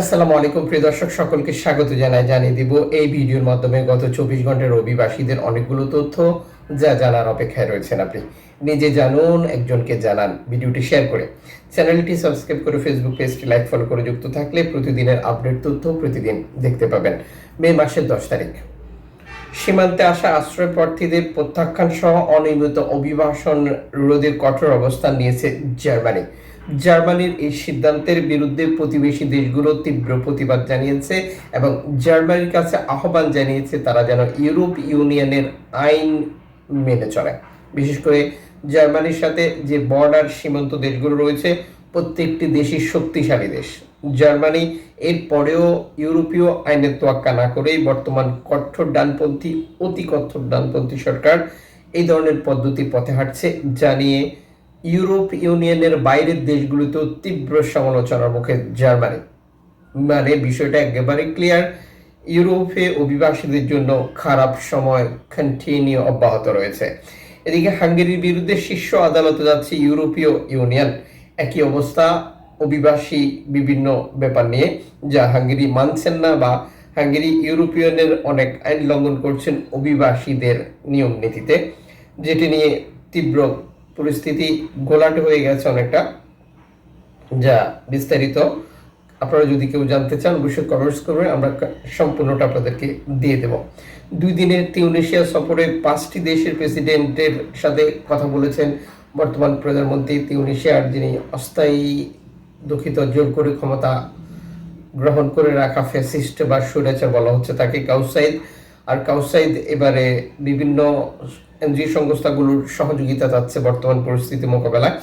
আসসালামু আলাইকুম, প্রিয় দর্শক, সকলকে স্বাগত জানাই, জানিয়ে দিব এই ভিডিওর মাধ্যমে গত চব্বিশ ঘণ্টার অভিবাসীদের অনেকগুলো তথ্য যা জানার অপেক্ষায় রয়েছেন আপনি। নিজে জানুন, একজনকে জানান, ভিডিওটি শেয়ার করে। চ্যানেলটি সাবস্ক্রাইব করে ফেসবুক পেজটি লাইক, ফলো করে যুক্ত থাকলে প্রতিদিনের আপডেট তথ্য প্রতিদিন দেখতে পাবেন। মে মাসের দশ তারিখ। সীমান্তে আসা আশ্রয় প্রার্থীদের প্রত্যাখ্যান সহ অনিয়মিত অভিবাসন রোধের কঠোর অবস্থান নিয়েছে জার্মানি। জার্মানির এই সিদ্ধান্তের বিরুদ্ধে প্রতিবেশী দেশগুলো তীব্র প্রতিবাদ জানিয়েছে এবং জার্মানির কাছে আহ্বান জানিয়েছে তারা যেন ইউরোপ ইউনিয়নের আইন মেনে চলে। বিশেষ করে জার্মানির সাথে যে বর্ডার সীমান্ত দেশগুলো রয়েছে, প্রত্যেকটি দেশই শক্তিশালী দেশ। জার্মানি এর পরেও ইউরোপীয় আইনের তোয়াক্কা না করেই বর্তমান কঠোর ডানপন্থী, অতি কঠোর ডানপন্থী সরকার এই ধরনের পদ্ধতি পথে হাঁটছে যা নিয়ে ইউরোপ ইউনিয়নের বাইরের দেশগুলোতেও তীব্র সমালোচনার মুখে জার্মানি। মানে বিষয়টা একেবারে ক্লিয়ার ইউরোপে অভিবাসীদের জন্য খারাপ সময় কন্টিনিউ অব্যাহত রয়েছে। এদিকে হাঙ্গেরির বিরুদ্ধে শীর্ষ আদালতে যাচ্ছে ইউরোপীয় ইউনিয়ন। একই অবস্থা, অভিবাসী বিভিন্ন ব্যাপার নিয়ে, যা হাঙ্গেরি মানছেন না বা হাঙ্গেরি ইউরোপিয়নের অনেক আইন লঙ্ঘন করছেন অভিবাসীদের নিয়ম নীতিতে, যেটি নিয়ে তীব্র পরিস্থিতি গোলাটে হয়ে গেছে অনেকটা, যা বিস্তারিত। আপনারা যদি কেউ জানতে চান, অবশ্যই কমেন্টস করবেন, আমরা সম্পূর্ণটা আপনাদেরকে দিয়ে দেব। দুই দিনের তিউনেশিয়া সফরে পাঁচটি দেশের প্রেসিডেন্টের সাথে কথা বলেছেন বর্তমান প্রধানমন্ত্রী তিউনেশিয়ার, যিনি অস্থায়ী দুঃখিত জোর করে ক্ষমতা গ্রহণ করে রাখা ফ্যাসিস্ট বা সুরেচার বলা হচ্ছে তাকে, কাউসাইদ। আর কাউসাইদ এবারে বিভিন্ন এনজিও সংস্থাগুলোর সহযোগিতা চাচ্ছে বর্তমান পরিস্থিতি মোকাবেলায়।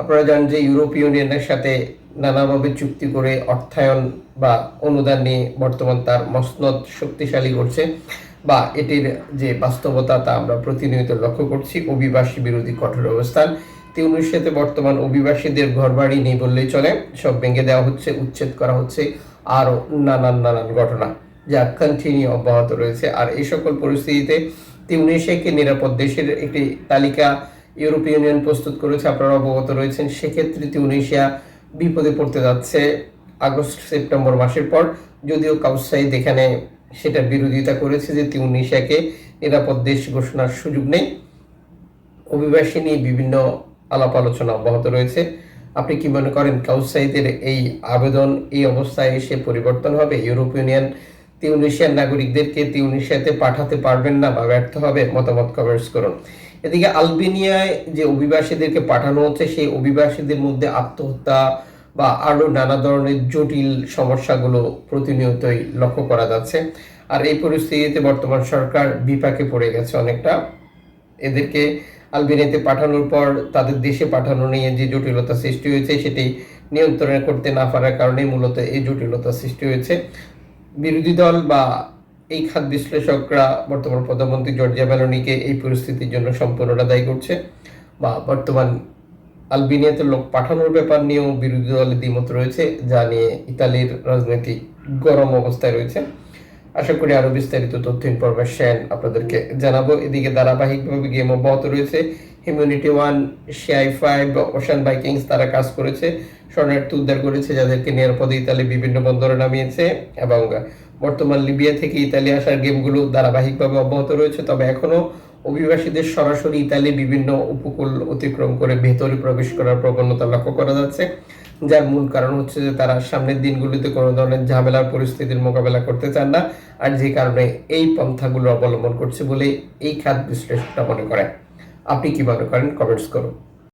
আপনারা জানেন যে ইউরোপীয় ইউনিয়নের সাথে নানাভাবে চুক্তি করে অর্থায়ন বা অনুদান নিয়ে বর্তমান তার মসনদ শক্তিশালী করছে বা এটির যে বাস্তবতা তা আমরা প্রতিনিয়ত লক্ষ্য করছি, অভিবাসী বিরোধী কঠোর অবস্থান। তিউনিশিয়াতে বর্তমান অভিবাসীদের ঘরবাড়ি নেই বললেই চলে, সব ভেঙে দেওয়া হচ্ছে, উচ্ছেদ করা হচ্ছে, আরও নানান নানান ঘটনা। যা কন্টিনিউ অব্যাহত রয়েছে। আর এই সকল পরিস্থিতিতে তিউনিশিয়াকে নিরাপদ দেশের একটি তালিকা ইউরোপীয় ইউনিয়ন প্রস্তুত করেছে, আপনারা অবগত রয়েছেন। সেক্ষেত্রে তিউনিশিয়া বিপদে পড়তে যাচ্ছে আগস্ট, সেপ্টেম্বর মাসের পর। যদিও কাউসাইদ এখানে সেটা বিরোধিতা করেছে যে তিউনিশিয়াকে নিরাপদ দেশ ঘোষণার সুযোগ নেই। অভিবাসী নিয়ে বিভিন্ন আলাপ আলোচনা অব্যাহত রয়েছে। আপনি কি মনে করেন কাউসাইদের এই আবেদন এই অবস্থায় এসে পরিবর্তন হবে? ইউরোপ ইউনিয়ন তিউনিশিয়ার নাগরিকদেরকে তিউনিশিয়াতে পাঠাতে পারবেন না বা ব্যর্থ হবে মতামত কমেন্টস করুন। এদিকে আলবেনিয়ায় যে অভিবাসীদেরকে পাঠানো হচ্ছে, সেই অভিবাসীদের মধ্যে আত্মহত্যা বা আরও নানা ধরনের জটিল সমস্যাগুলো প্রতিনিয়তই লক্ষ্য করা যাচ্ছে। আর এই পরিস্থিতিতে বর্তমান সরকার বিপাকে পড়ে গেছে অনেকটা। এদেরকে আলবেনিয়াতে পাঠানোর পর তাদের দেশে পাঠানো নিয়ে যে জটিলতা সৃষ্টি হয়েছে, সেটি নিয়ন্ত্রণ করতে না পারার কারণে মূলত এই জটিলতা সৃষ্টি হয়েছে। বিরোধী দল বা এই খাত বিশ্লেষকরা বর্তমান প্রধানমন্ত্রী জর্জিয়া মেলোনিকে এই পরিস্থিতির জন্য সম্পূর্ণটা দায়ী করছে বা বর্তমান আলবেনিয়াতে লোক পাঠানোর ব্যাপার নিয়েও বিরোধী দলের দ্বিমত রয়েছে, যা নিয়ে ইতালির রাজনৈতিক গরম অবস্থায় রয়েছে। আশা করি আরও বিস্তারিত তথ্য ইনফরমেশন আপনাদেরকে জানাব। এদিকে ধারাবাহিকভাবে গেম অব্যাহত রয়েছে। Humanity one CI five ocean Vikings তারা কাজ করেছে শরণার্থী উদ্ধার করেছে, যাদেরকে নিরাপদে ইতালি বিভিন্ন বন্দরে নামিয়েছে এবং বর্তমান লিবিয়া থেকে ইতালি আসার গেমগুলো ধারাবাহিকভাবে অব্যাহত রয়েছে। তবে এখনও অভিবাসীদের সরাসরি ইতালি বিভিন্ন উপকূল অতিক্রম করে ভেতরে প্রবেশ করার প্রবণতা লক্ষ্য করা যাচ্ছে, যার মূল কারণ হচ্ছে যে তারা সামনের দিনগুলিতে কোনো ধরনের ঝামেলার পরিস্থিতির মোকাবেলা করতে চান না, আর যে কারণে এই পন্থাগুলো অবলম্বন করছে বলে এই খাত বিশ্লেষকটা মনে করেন। আপনি কি মনে করেন? কমেন্টস করুন।